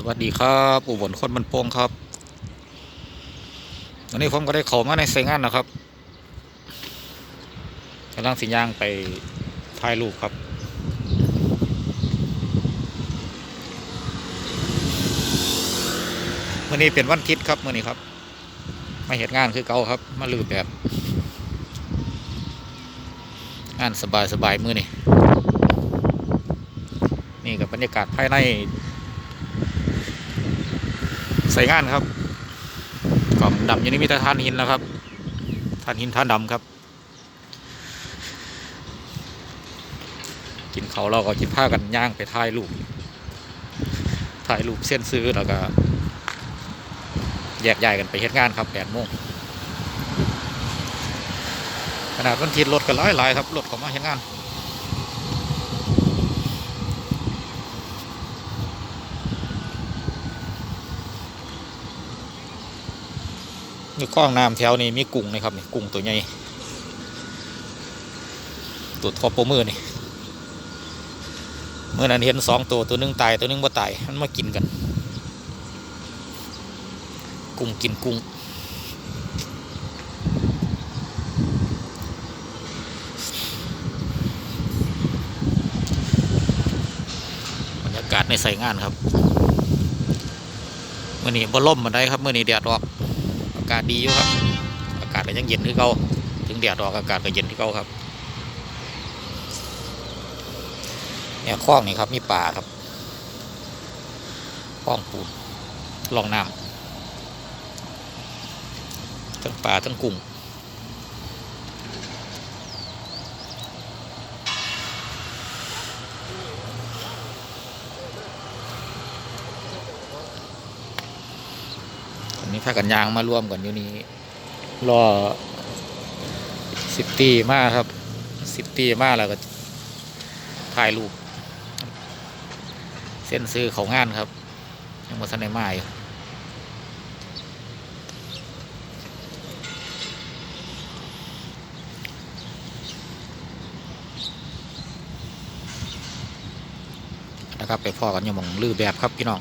สวัสดีครับอุบลคนมันโป่งครับวันนี้ผมก็ได้เข้ามาในไซงานนะครับกำลังสิย่างไปถ่ายรูปครับ มื่อนี้เป็นวันอาทิตย์ครับมื่อนี้ครับ มาเหตุงานคือเก่าครับ มาลือแบบ งานสบายสบายมือนี่นี่กับบรรยากาศภายใน ใส่งานครับกล่องดำอยู่นี่มีแต่ทานหินนะครับทานหินทานดำครับ กินเขาเราก็กินผ้ากันย่างไปถ่ายรูปถ่ายรูปเส้นซื้อแล้วก็แยกย้ายกันไปเฮ็ดงานครับแปดโมงขนาดวันทิตย์รถกันหลายๆครับรถของมาเฮ็ดงาน นี่คลองน้ำแถวนี้มีกุ้งนะครับนี่กุ้งตัวใหญ่ตัวทอปมือนี่เมื่อนั้นเห็นสองตัวตัวหนึงตายตัวหนึงบ่ตายมันมากินกัน กุ้งกินกุ้งบรรยากาศในใส่งานครับเมื่อนี้บ่ล่มมาได้ครับเมื่อนี้แดดออกากาศดีอยู่ครับ อากาศก็ยังเย็นที่เก่าถึงแดดออกอากาศก็เย็นที่เก่าครับเนี่ยคลองนี่ครับมีป่าครับคลองปูนลองน้ำทั้งป่าทั้งกุ้ง นนี้พากันยางมาร่วมกันอยู่นี่รอสิบตีมากครับสิบตีมากแล้วก็ถ่ายรูปเส้นซื้อเขางานครับ ยังมาทันในมาอยู่นะครับไปพ่อกันอยู่หมองลือแบบครับพี่น้อง